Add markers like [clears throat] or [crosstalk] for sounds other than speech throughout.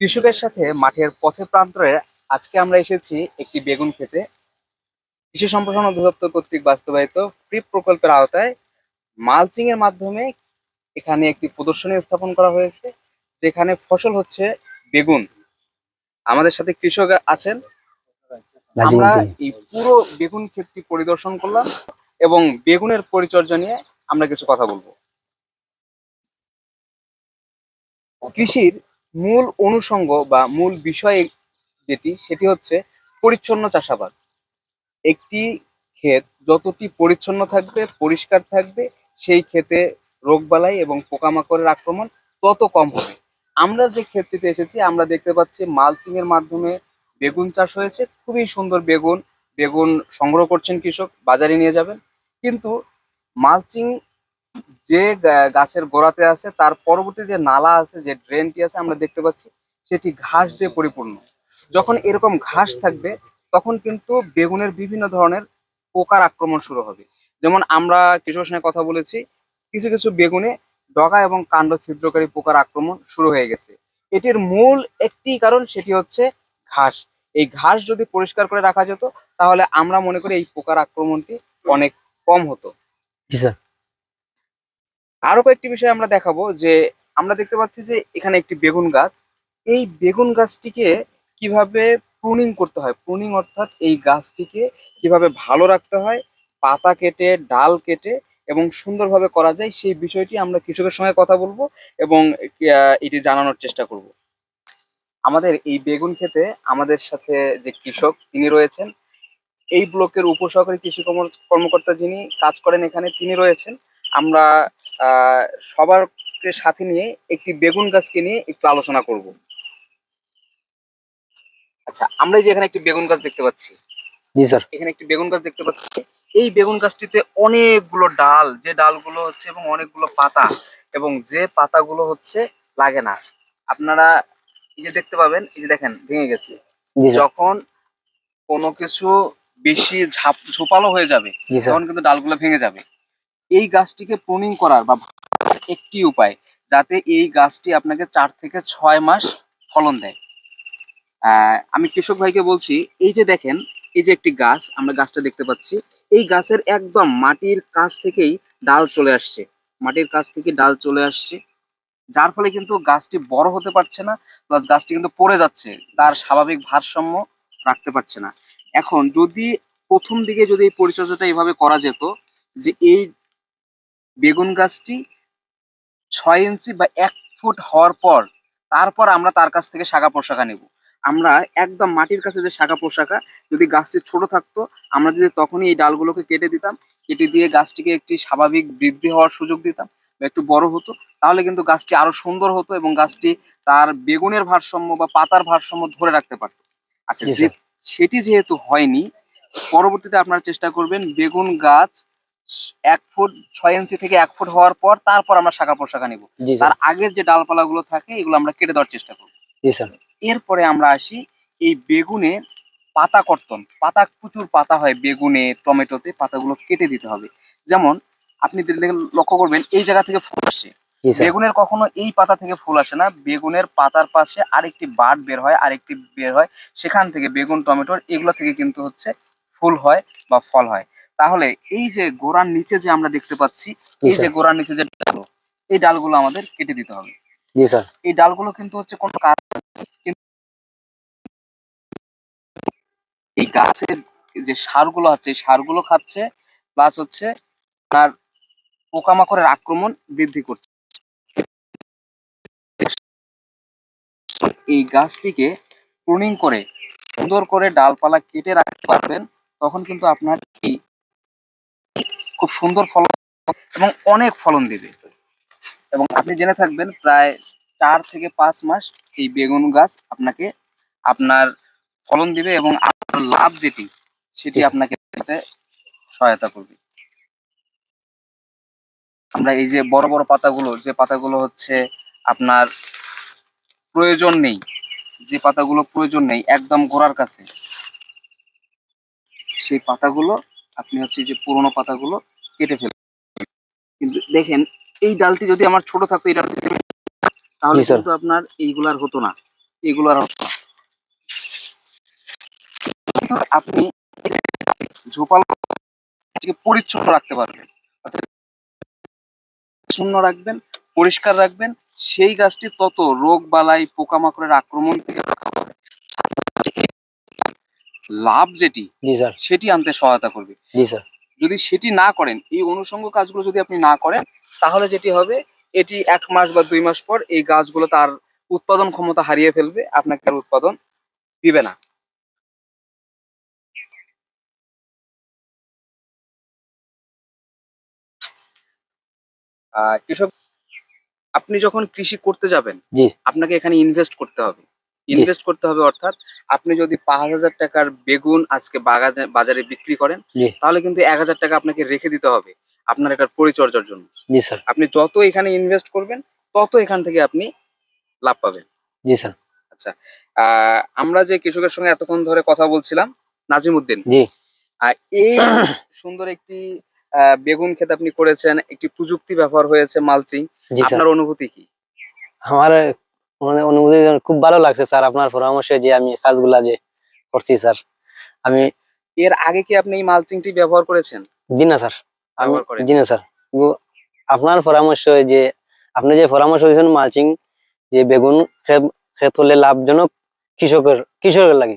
কৃষকের সাথে মাঠের পথে প্রান্তরে আজকে আমরা এসেছি একটি বেগুন খেতে কৃষি সম্প্রসারণ অধিদপ্তর কর্তৃক বাস্তবায়িত ফ্রি প্রকল্পের আওতায় মালচিং এর মাধ্যমে এখানে একটি প্রদর্শনী স্থাপন করা হয়েছে যেখানে ফসল হচ্ছে বেগুন। আমাদের সাথে কৃষক আছেন। আমরা এই পুরো বেগুন ক্ষেতটি পরিদর্শন করলাম এবং বেগুনের পরিচর্যা নিয়ে আমরা কিছু কথা বলব। কৃষির মূল অনুষঙ্গ বা মূল বিষয় যেটি, সেটি হচ্ছে পরিচ্ছন্ন চাষাবাদ। একটি ক্ষেত যতটি পরিচ্ছন্ন থাকবে, পরিষ্কার থাকবে, সেই ক্ষেতে রোগবালাই এবং পোকামাকড়ের আক্রমণ তত কম হবে। আমরা যে ক্ষেতটিতে এসেছি, আমরা দেখতে পাচ্ছি মালচিং এর মাধ্যমে বেগুন চাষ হয়েছে। খুবই সুন্দর বেগুন। বেগুন সংগ্রহ করছেন কৃষক, বাজারে নিয়ে যাবেন। কিন্তু মালচিং যে গাছের গোড়াতে আছে, তার পরবর্তী যে নালা আছে, যে ড্রেনটি আছে, আমরা দেখতে পাচ্ছি, সেটি ঘাস দিয়ে পরিপূর্ণ। যখন এরকম ঘাস থাকবে, তখন কিন্তু বেগুনের বিভিন্ন ধরনের পোকার আক্রমণ শুরু হবে। যেমন আমরা কৃষকের সঙ্গে কথা বলেছি, কিছু কিছু বেগুনে ডগা এবং কাণ্ড ছিদ্রকারী পোকার আক্রমণ শুরু হয়ে গেছে। এটির মূল একটি কারণ, সেটি হচ্ছে ঘাস। এই ঘাস যদি পরিষ্কার করে রাখা যেত, তাহলে আমরা মনে করি এই পোকার আক্রমণটি অনেক কম হতো। জি, স্যার। আরও কয়েকটি বিষয় আমরা দেখাবো যে আমরা দেখতে পাচ্ছি যে এখানে একটি বেগুন গাছ। এই বেগুন গাছটিকে কীভাবে প্রুনিং করতে হয়? প্রুনিং অর্থাৎ এই গাছটিকে কীভাবে ভালো রাখতে হয়? পাতা কেটে, ডাল কেটে এবং সুন্দরভাবে করা যায় সেই বিষয়টি আমরা কৃষকের সঙ্গে কথা বলব এবং এটি জানানোর চেষ্টা করব। আমাদের এই বেগুন খেতে আমাদের সাথে যে কৃষক, তিনি রয়েছেন। এই ব্লকের উপসহকারী কৃষি কর্ম- কর্মকর্তা যিনি কাজ করেন এখানে, তিনি রয়েছেন। আমরা আহ, সবারকে সাথে নিয়ে একটি বেগুন গাছকে নিয়ে একটু আলোচনা করব। আচ্ছা আমরা যে এখানে একটি বেগুন গাছ দেখতে পাচ্ছি। জি স্যার। এখানে একটি বেগুন গাছ দেখতে পাচ্ছি। এই বেগুন গাছটিতে অনেকগুলো ডাল যে ডালগুলো হচ্ছে এবং অনেকগুলো পাতা এবং যে পাতাগুলো হচ্ছে লাগে না। আপনারা এই যে দেখতে পাবেন এই যে দেখেন ভেঙে গেছে। যখন কোনো কিছু বেশি ঝাপ ঝোপালো হয়ে যাবে তখন কিন্তু ডালগুলো ভেঙে যাবে। এই গাছটিকে প্রুনিং করার বা একটি উপায় যাতে এই গাছটি আপনাকে চার থেকে ছয় মাস ফলন দেয়। আমি কৃষক ভাইকে বলছি, এই যে দেখেন, এই যে একটি গাছ, আমরা গাছটা দেখতে পাচ্ছি, এই গাছের একদম মাটির কাছ থেকেই ডাল চলে আসছে। মাটির কাছ থেকে ডাল চলে আসছে, যার ফলে কিন্তু গাছটি বড় হতে পারছে না প্লাস গাছটি কিন্তু পড়ে যাচ্ছে, তার স্বাভাবিক ভারসাম্য রাখতে পারছে না। এখন যদি প্রথম দিকে যদি এই পরিচর্যাটা এইভাবে করা যেত, যে এই বেগুন গাছটি ছয় ইঞ্চি বা এক ফুট হওয়ার পর তারপর আমরা তার কাছ থেকে শাখা প্রশাখা নেব। আমরা একদম মাটির কাছে যে শাখা প্রশাখা যদি গাছটি ছোট থাকতো আমরা যদি তখনই এই ডালগুলোকে কেটে দিতাম কেটে দিয়ে গাছটিকে একটি স্বাভাবিক বৃদ্ধি হওয়ার সুযোগ দিতাম বা একটু বড় হতো তাহলে কিন্তু গাছটি আরও সুন্দর হতো এবং গাছটি তার বেগুনের ভারসাম্য বা পাতার ভারসাম্য ধরে রাখতে পারতো। আচ্ছা সেটি যেহেতু হয়নি পরবর্তীতে আপনারা চেষ্টা করবেন বেগুন গাছ এক ফুট ছয় ইঞ্চি থেকে এক ফুট হওয়ার পর তারপর আমরা শাখা প্রশাখা নিব। তার আগের যে ডালপালা গুলো থাকে এগুলো আমরা কেটে দেওয়ার চেষ্টা করব। এরপরে আমরা আসি এই বেগুনে পাতা কর্তন। পাতা প্রচুর পাতা হয় বেগুনে টমেটোতে পাতাগুলো কেটে দিতে হবে। যেমন আপনি দেখলে- লক্ষ্য করবেন এই জায়গা থেকে ফুল আসে। বেগুনের কখনো এই পাতা থেকে ফুল আসে না। বেগুনের পাতার পাশে আরেকটি বাট বের হয় আরেকটি বের হয়। সেখান থেকে বেগুন টমেটোর এগুলো থেকে কিন্তু হচ্ছে ফুল হয় বা ফল হয়। তাহলে এই যে গোড়ার নিচে যে আমরা দেখতে পাচ্ছি এই যে গোড়ার নিচে যে ডাল এই ডালগুলো আমাদের কেটে দিতে হবে। জি স্যার। এই ডালগুলো কিন্তু হচ্ছে কোনো কাজ এই গাছের যে সারগুলো আছে সারগুলো খাচ্ছে প্লাস হচ্ছে তার পোকামাকড়ের আক্রমণ বৃদ্ধি করছে। এই গাছটিকে প্রুনিং করে সুন্দর করে ডালপালা কেটে রাখতে পারবেন তখন কিন্তু আপনার এই খুব সুন্দর ফলন এবং অনেক ফলন দিবে। এবং আপনি জেনে থাকবেন প্রায় চার থেকে পাঁচ মাস এই বেগুন গাছ আপনাকে আপনার ফলন দিবে এবং আপনার লাভ যেটি সেটি আপনাকে সহায়তা করবে। আমরা এই যে বড় বড় পাতাগুলো যে পাতাগুলো হচ্ছে আপনার প্রয়োজন নেই যে পাতাগুলো প্রয়োজন নেই একদম গোড়ার কাছে সেই পাতাগুলো আপনি হচ্ছে যে পুরোনো পাতাগুলো কেটে ফেলবেন কিন্তু দেখেন এই ডালটি যদি আমার ছোট থাকতো এই ডালটি তাহলে কিন্তু আপনার এইগুলার হতো না। এগুলো আর হচ্ছে না। আপনি ঝোপালো পরিচ্ছন্ন রাখতে পারবেন। শূন্য রাখবেন পরিষ্কার রাখবেন সেই গাছটি তত রোগ বালাই পোকামাকড়ের আক্রমণ থেকে লাভ যেটি সেটি আনতে সহায়তা করবে। জি স্যার। যদি সেটি না করেন এই অনুষঙ্গ কাজগুলো যদি আপনি না করেন তাহলে যেটি হবে এটি এক মাস বা দুই মাস পর এই গাছগুলো তার উৎপাদন ক্ষমতা হারিয়ে ফেলবে আপনাকে আর উৎপাদন দিবে না। আহ, কৃষক আপনি যখন কৃষি করতে যাবেন আপনাকে এখানে ইনভেস্ট করতে হবে। ইনভেস্ট করতে হবে অর্থাৎ আপনি যদি পাঁচ হাজার টাকার বেগুন আজকে বাজারে বিক্রি করেন তাহলে কিন্তু এক হাজার টাকা আপনাকে রেখে দিতে হবে আপনার এটার পরিচর্যার জন্য। জি স্যার আপনি যত এখানে ইনভেস্ট করবেন তত এখান থেকে আপনি লাভ পাবেন। জি স্যার আহ, আমরা যে কৃষকের সঙ্গে এতক্ষণ ধরে কথা বলছিলাম নাজিম উদ্দিন জি এই [coughs] সুন্দর একটি আহ, বেগুন ক্ষেত আপনি করেছেন একটি প্রযুক্তি ব্যবহার হয়েছে মালচিং। আপনার অনুভূতি কি? আমার মানে অনুভূতি খুব ভালো লাগছে স্যার আপনার পরামর্শে যে আমি কাজগুলা যে করছি স্যার। আমি এর আগে কি আপনি এই মালচিংটি ব্যবহার করেছেন? জি না স্যার। আমি জি না স্যার। আপনার পরামর্শ যে আপনি যে পরামর্শ দিয়েছেন মালচিং যে বেগুন ক্ষেত হলে লাভজনক কৃষকের কৃষকের লাগে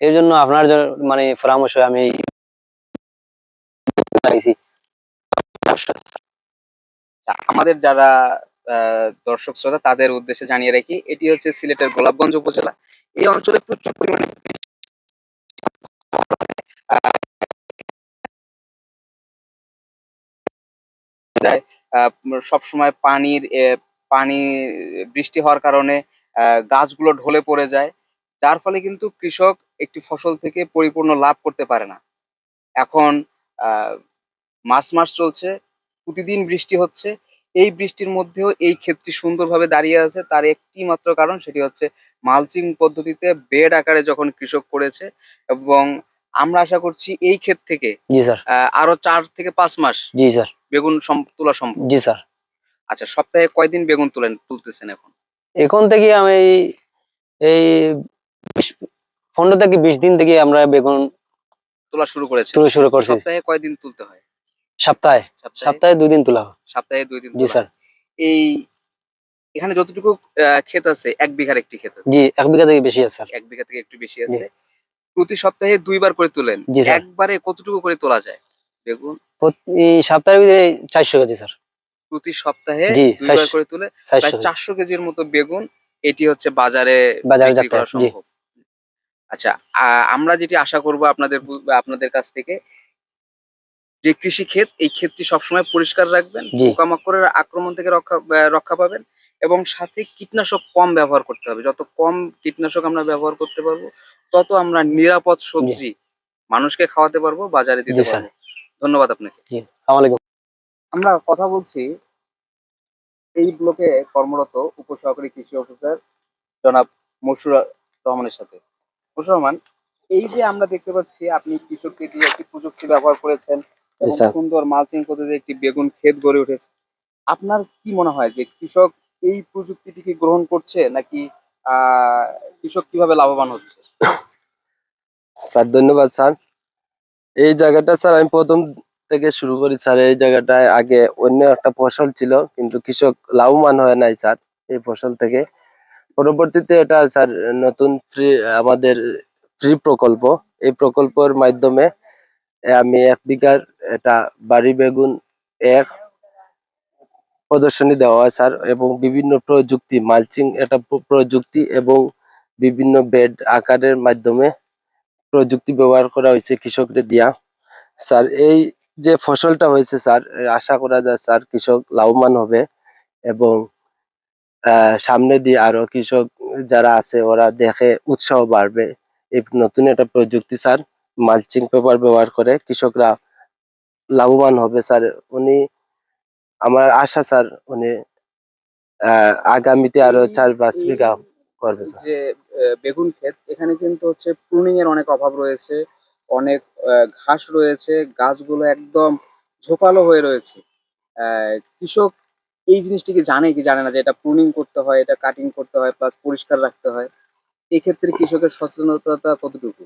এর জন্য আপনার মানে পরামর্শ আমি লাগিয়েছি আমাদের যারা দর্শক শ্রোতা, তাদের উদ্দেশ্যে জানিয়ে রাখি, এটি হচ্ছে সিলেটের গোলাপগঞ্জ উপজেলা। এই অঞ্চলে প্রচুর পরিমাণে সব সময় পানির পানি, বৃষ্টি হওয়ার কারণে গাছগুলো ঢলে পড়ে যায়। যার ফলে কিন্তু কৃষক একটি ফসল থেকে পরিপূর্ণ লাভ করতে পারে না। এখন মার্চ মাস চলছে, প্রতিদিন বৃষ্টি হচ্ছে। এই বৃষ্টির মধ্যেও এই ক্ষেতটি সুন্দরভাবে দাঁড়িয়ে আছে। তার একটি মাত্র কারণ সেটি হচ্ছে মালচিং পদ্ধতিতে বেড আকারে যখন কৃষক করেছে এবং আমরা আশা করছি এই ক্ষেত থেকে জি স্যার। আরও চার থেকে পাঁচ মাস জি স্যার। বেগুন সম- তোলা সম্ভব। জি স্যার। আচ্ছা সপ্তাহে কয়দিন বেগুন তুলেন তুলতেছেন এখন? এখন থেকে আমি এই- এই পনেরো থেকে বিশ দিন থেকে আমরা বেগুন তোলা শুরু করেছি শুরু করছি। সপ্তাহে কয়দিন তুলতে হয়? সপ্তাহে? সপ্তাহে? দুই দিন তোলা হয়। সপ্তাহে দুই দিন জি স্যার। এই এখানে যতটুকু ক্ষেত আছে এক বিঘার একটি ক্ষেত আছে। জি এক বিঘা থেকে বেশি আছে স্যার। এক বিঘা থেকে একটু বেশি আছে। প্রতি সপ্তাহে দুইবার করে তুলেন। একবারে কতটুকু করে তোলা যায়? বেগুন প্রত- সপ্তাহের ভিতরে চারশো কেজি স্যার। প্রতি সপ্তাহে দুইবার করে তুলে। চারশো কেজির মতো বেগুন এটি হচ্ছে বাজারে বাজারে। সম্ভব। আচ্ছা আমরা যেটি আশা করব আপনাদের আপনাদের কাছ থেকে যে কৃষি ক্ষেত এই ক্ষেতটি সবসময় পরিষ্কার রাখবেন। পোকামাকড়ের আক্রমণ থেকে রক্ষা রক্ষা পাবেন এবং সাথে কীটনাশক কম ব্যবহার করতে হবে। যত কম কীটনাশক আমরা ব্যবহার করতে পারব তত আমরা নিরাপদ সবজি মানুষকে খাওয়াতে পারব বাজারে দিতে পারব। ধন্যবাদ আপনাকে। আমরা কথা বলছি এই ব্লকে কর্মরত উপসহকারী কৃষি অফিসার জনাব মশুর রহমানের সাথে। মশুর রহমান এই যে আমরা দেখতে পাচ্ছি আপনি কৃষককে দিয়ে একটি প্রযুক্তি ব্যবহার করেছেন। সুন্দর মালচিং পদ্ধতিতে একটি বেগুন ক্ষেত গড়ে উঠেছে। আপনার কি মনে হয় যে কৃষক এই প্রযুক্তিটিকে গ্রহণ করছে নাকি কৃষক কীভাবে লাভবান হচ্ছে? স্যার ধন্যবাদ স্যার। এই জায়গাটা স্যার আমি প্রথম থেকে শুরু করি স্যার। এই জায়গাটায় আগে অন্য একটা ফসল ছিল কিন্তু কৃষক লাভবান হয় নাই স্যার এই ফসল থেকে। পরবর্তীতে এটা স্যার নতুন ফ্রি আমাদের ফ্রি প্রকল্প। এই প্রকল্পের মাধ্যমে আমি এক বিঘার এটা বাড়ি বেগুন এক প্রদর্শনী দেওয়া হয়, স্যার, এবং বিভিন্ন প্রযুক্তি মালচিং এটা প্রযুক্তি এবং বিভিন্ন বেড আকারের মাধ্যমে প্রযুক্তি ব্যবহার করা হয়েছে কৃষকদের দিয়া। স্যার, এই যে ফসলটা হয়েছে, স্যার, আশা করা যায়, স্যার, কৃষক লাভবান হবে এবং সামনে দিয়ে আরও কৃষক যারা আছে, ওরা দেখে উৎসাহ বাড়বে। এই নতুন একটা প্রযুক্তি, স্যার। মালচিং পেপার ব্যবহার করে কৃষকরা লাভবান হবে স্যার। উনি আমার আশা স্যার উনি আগামীতে আরও চার পাঁচ বিঘা করবে স্যার। যে বেগুন ক্ষেত এখানে কিন্তু হচ্ছে প্রুনিং এর অনেক অভাব রয়েছে অনেক ঘাস রয়েছে গাছগুলো একদম ঝোপালো হয়ে রয়েছে। কৃষক এই জিনিসটিকে জানে কি জানে না যে এটা প্রুনিং করতে হয় এটা কাটিং করতে হয় প্লাস পরিষ্কার রাখতে হয়? এই ক্ষেত্রে কৃষকের সচেতনতা কতটুকু?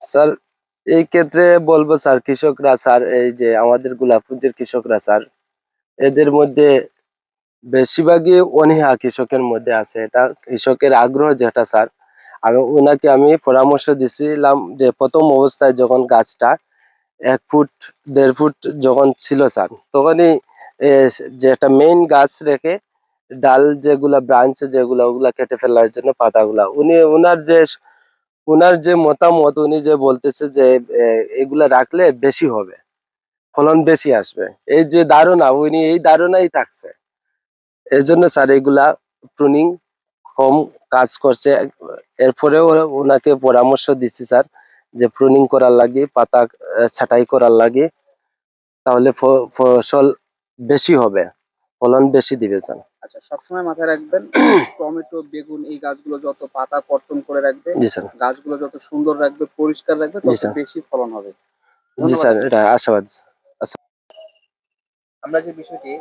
স্যার এই ক্ষেত্রে বলব স্যার কৃষকরা স্যার এই যে আমাদের গোলাপপুঞ্জের কৃষকরা স্যার এদের মধ্যে বেশিরভাগই অনীহা কৃষকের মধ্যে আছে। এটা কৃষকের আগ্রহ যেটা স্যার আমি ওনাকে আমি পরামর্শ দিছিলাম যে প্রথম অবস্থায় যখন গাছটা এক ফুট, দেড় ফুট যখন ছিল স্যার তখনই যে একটা মেইন গাছ রেখে ডাল যেগুলা ব্রাঞ্চ যেগুলা, ওগুলা কেটে ফেলার জন্য পাতাগুলা, উনি ওনার যে ওনার যে মতামত, উনি যে বলতেছে যে এগুলা রাখলে বেশি হবে, ফলন বেশি আসবে। এই যে ধারণা, উনি এই ধারণাই থাকছে। এই জন্য স্যার এগুলা প্রুনিং কম কাজ করছে। এরপরেও ওনাকে পরামর্শ দিচ্ছি স্যার, যে প্রুনিং করার লাগে, পাতা ছাঁটাই করার লাগে, তাহলে ফসল বেশি হবে, ফলন বেশি দিবে স্যার। আচ্ছা সবসময় মাথায় রাখবেন [clears throat] টমেটো বেগুন এই গাছগুলো যত পাতা কর্তন করে রাখবে গাছগুলো যত সুন্দর রাখবে পরিষ্কার রাখবে তত বেশি ফলন হবে। জি স্যার এটা আশাবাদ। আমরা যে বিষয়টি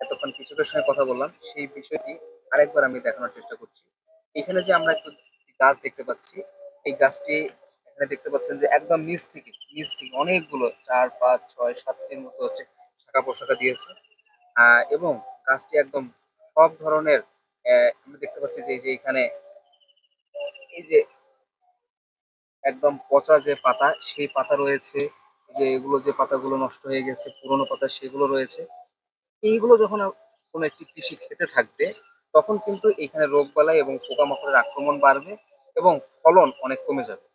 এতক্ষণ কৃষকের সঙ্গে কথা বললাম সেই বিষয়টি আরেকবার আমি দেখানোর চেষ্টা করছি। এখানে যে আমরা একটু গাছ দেখতে পাচ্ছি এই গাছটি এখানে দেখতে পাচ্ছেন যে একদম নিচ থেকে নিচ থেকে অনেকগুলো চার পাঁচ ছয় সাতটির মতো হচ্ছে শাখা পোশাকা দিয়েছে। আহ, এবং গাছটি একদম সব ধরনের আমরা দেখতে পাচ্ছি যে এই যে এখানে, এই যে একদম পচা যে পাতা, সেই পাতা রয়েছে, যে এগুলো যে পাতাগুলো নষ্ট হয়ে গেছে, পুরোনো পাতা সেগুলো রয়েছে। এইগুলো যখন কোনো একটি কৃষি খেতে থাকবে, তখন কিন্তু এখানে রোগবালাই এবং পোকামাকড়ের আক্রমণ বাড়বে এবং ফলন অনেক কমে যাবে।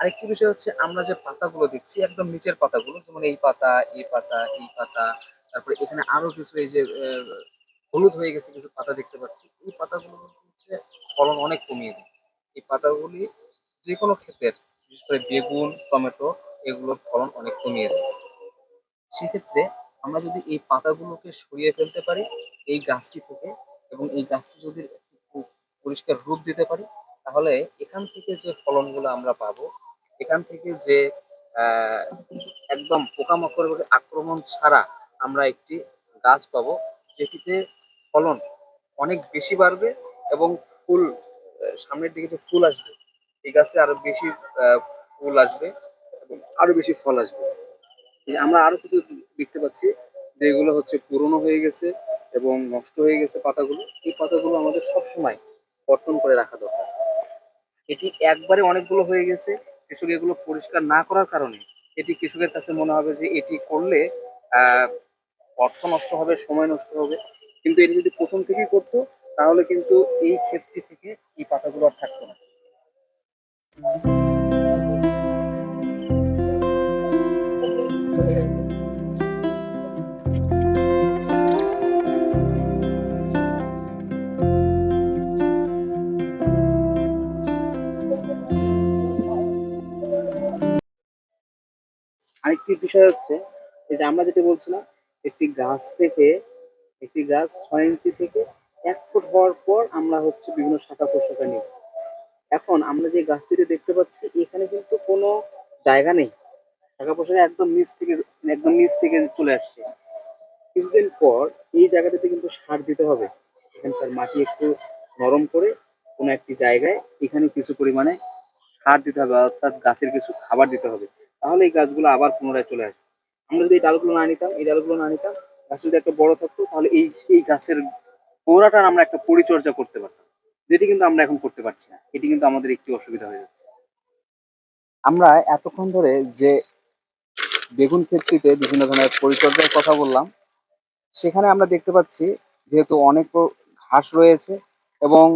আরেকটি বিষয় হচ্ছে, আমরা যে পাতাগুলো দেখছি, একদম নিচের পাতাগুলো, যেমন এই পাতা এই পাতা এই পাতা, তারপরে এখানে আরও কিছু এই যে হলুদ হয়ে গেছে কিছু পাতা দেখতে পাচ্ছি। এই পাতাগুলো হচ্ছে ফলন অনেক কমিয়ে দেয়। এই পাতাগুলি যে কোনো ক্ষেতের, বিশেষ করে বেগুন, টমেটো, এগুলোর ফলন অনেক কমিয়ে দেয়। সেক্ষেত্রে আমরা যদি এই পাতাগুলোকে সরিয়ে ফেলতে পারি, এই গাছটি থেকে, এবং এই গাছটি যদি পরিষ্কার রূপ দিতে পারি, তাহলে এখান থেকে যে ফলনগুলো আমরা পাবো, এখান থেকে যে একদম পোকামাকড়ের আক্রমণ ছাড়া আমরা একটি গাছ পাবো, যেটিতে ফলন অনেক বেশি বাড়বে এবং ফুল সামনের দিকে যে ফুল আসবে, এই গাছে আরও বেশি ফুল আসবে এবং আরও বেশি ফল আসবে। আমরা আরও কিছু দেখতে পাচ্ছি যে এগুলো হচ্ছে পুরনো হয়ে গেছে এবং নষ্ট হয়ে গেছে পাতাগুলো। এই পাতাগুলো আমাদের সব সময় কর্তন করে রাখা দরকার। এটি একবারে অনেকগুলো হয়ে গেছে। কৃষক এগুলো পরিষ্কার না করার কারণে এটি কৃষকের কাছে মনে হবে যে এটি করলে অর্থ নষ্ট হবে, সময় নষ্ট হবে। কিন্তু এটি যদি প্রথম থেকেই করতো, তাহলে কিন্তু এই ক্ষেত্রটি থেকে এই পাতাগুলো আর থাকতো না। আরেকটি বিষয় হচ্ছে যে আমরা যেটা বলছিলাম, একটি গাছ থেকে একটি গাছ ছয় ইঞ্চি থেকে এক ফুট হওয়ার পর আমরা হচ্ছে বিভিন্ন শাখা প্রশাখা নিই এখন আমরা যে গাছটিতে দেখতে পাচ্ছি, এখানে কিন্তু কোনো জায়গা নেই। শাখা প্রশাখা একদম নিচ থেকে, একদম নিচ থেকে চলে আসছে। কিছুদিন পর এই জায়গাটাতে কিন্তু সার দিতে হবে। এখানকার মাটি একটু নরম করে কোনো একটি জায়গায় এখানে কিছু পরিমাণে সার দিতে হবে, অর্থাৎ গাছের কিছু খাবার দিতে হবে। তাহলে এই গাছগুলো আবার পুনরায় চলে আসবে। আমরা যদি এই ডালগুলো না নিতাম, এই ডালগুলো না নিতাম গাছ যদি একটা বড় থাকতো, তাহলে এই এই গাছের গোড়াটার আমরা একটা পরিচর্যা করতে পারতাম। যেটি কিন্তু আমরা এখন করতে পারছি না। এটি কিন্তু আমাদের একটি অসুবিধা হয়ে যাচ্ছে। আমরা এতক্ষণ ধরে যে বেগুন ক্ষেত্রিতে বিভিন্ন ধরনের পরিচর্যার কথা বললাম, সেখানে আমরা দেখতে পাচ্ছি যেহেতু অনেক ঘাস রয়েছে এবং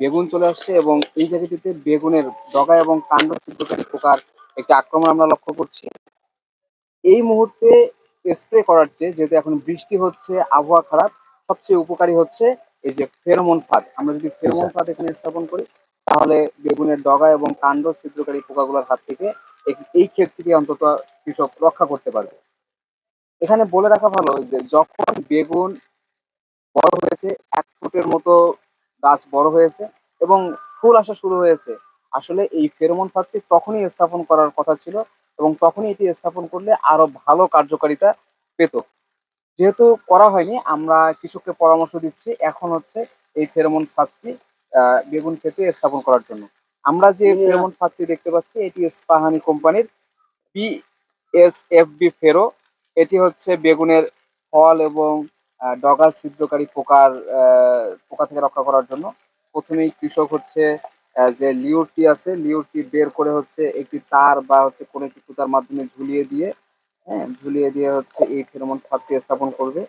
বেগুন চলে আসছে এবং এই জায়গাটিতে বেগুনের ডগা এবং কাণ্ড ছিদ্রকারী পোকার একটি আক্রমণ আমরা লক্ষ্য করছি। এই মুহূর্তে স্প্রে করার চেয়ে যেহেতু এখন বৃষ্টি হচ্ছে আবহাওয়া খারাপ সবচেয়ে উপকারী হচ্ছে এই যে ফেরোমন ফাঁদ। আমরা যদি ফেরোমন ফাঁদ এখানে স্থাপন করি তাহলে বেগুনের ডগা এবং কাণ্ড ছিদ্রকারী পোকাগুলোর হাত থেকে এই- এই থেকে অন্তত কৃষক রক্ষা করতে পারবে। এখানে বলে রাখা ভালো যে যখন বেগুন বড় হয়েছে এক ফুটের মতো গাছ বড় হয়েছে এবং ফুল আসা শুরু হয়েছে আসলে এই ফেরোমন ফাঁদটি তখনই স্থাপন করার কথা ছিল এবং তখনই এটি স্থাপন করলে আরও ভালো কার্যকারিতা পেত। যেহেতু করা হয়নি আমরা কৃষককে পরামর্শ দিচ্ছি এখন হচ্ছে এই ফেরোমন ফাঁদটি আহ, বেগুন ক্ষেতে স্থাপন করার জন্য। আমরা যে ফেরোমন ফাঁদটি দেখতে পাচ্ছি এটি স্পাহানি কোম্পানির বিএসএফবি ফেরো। এটি হচ্ছে বেগুনের ফল এবং ডগা ছিদ্রকারী পোকার পোকা থেকে রক্ষা করার জন্য। প্রথমেই কৃষক হচ্ছে যে লিউরটি আছে লিউরটি বের করে হচ্ছে একটি তার বা হচ্ছে কোনো একটি সুতার মাধ্যমে ঝুলিয়ে দিয়ে হ্যাঁ ঝুলিয়ে দিয়ে হচ্ছে এই ফেরোমন ফাঁদটি স্থাপন করবে।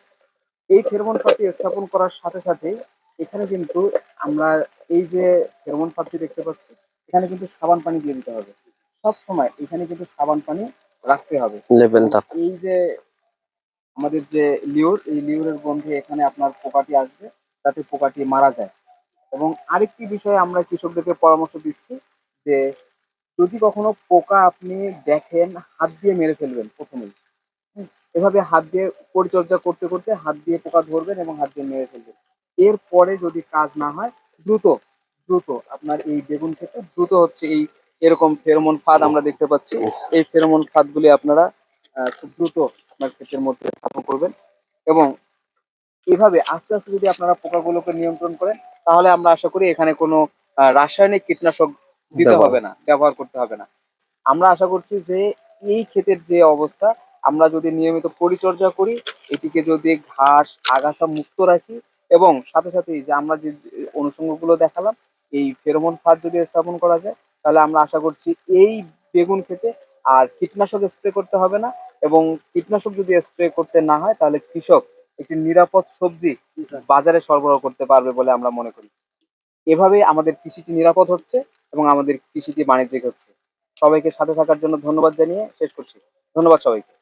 এই ফেরোমন ফাঁদটি স্থাপন করার সাথে সাথে এখানে কিন্তু আমরা এই যে ফেরোমন ফাঁদটি দেখতে পাচ্ছি এখানে কিন্তু সাবান পানি দিয়ে দিতে হবে। সব সময় এখানে কিন্তু সাবান পানি রাখতে হবে। এই যে আমাদের যে লিউর এই লিউরের গন্ধে এখানে আপনার পোকাটি আসবে যাতে পোকাটি মারা যায়। এবং আরেকটি বিষয়ে আমরা কৃষকদেরকে পরামর্শ দিচ্ছি যে যদি কখনো পোকা আপনি দেখেন হাত দিয়ে মেরে ফেলবেন প্রথমেই। এভাবে হাত দিয়ে পরিচর্যা করতে করতে হাত দিয়ে পোকা ধরবেন এবং হাত দিয়ে মেরে ফেলবেন। এরপরে যদি কাজ না হয় দ্রুত দ্রুত আপনার এই বেগুন ক্ষেত্রে দ্রুত হচ্ছে এই এরকম ফেরোমন ফাঁদ আমরা দেখতে পাচ্ছি। এই ফেরোমন ফাঁদগুলি আপনারা আহ, খুব দ্রুত আপনার ক্ষেতের মধ্যে স্থাপন করবেন এবং এভাবে আস্তে আস্তে যদি আপনারা পোকাগুলোকে নিয়ন্ত্রণ করেন তাহলে আমরা আশা করি এখানে কোনো রাসায়নিক কীটনাশক দিতে হবে না ব্যবহার করতে হবে না। আমরা আশা করছি যে এই ক্ষেতের যে অবস্থা আমরা যদি নিয়মিত পরিচর্যা করি এটিকে যদি ঘাস আগাছা মুক্ত রাখি এবং সাথে সাথে যে আমরা যে অনুষঙ্গগুলো দেখালাম এই ফেরোমন ফাঁদ যদি স্থাপন করা যায় তাহলে আমরা আশা করছি এই বেগুন খেতে আর কীটনাশক স্প্রে করতে হবে না এবং কীটনাশক যদি স্প্রে করতে না হয় তাহলে কৃষক একটি নিরাপদ সবজি বাজারে সরবরাহ করতে পারবে বলে আমরা মনে করি। এভাবে আমাদের কৃষিটি নিরাপদ হচ্ছে এবং আমাদের কৃষিটি বাণিজ্যিক হচ্ছে। সবাইকে সাথে থাকার জন্য ধন্যবাদ জানিয়ে শেষ করছি। ধন্যবাদ সবাইকে।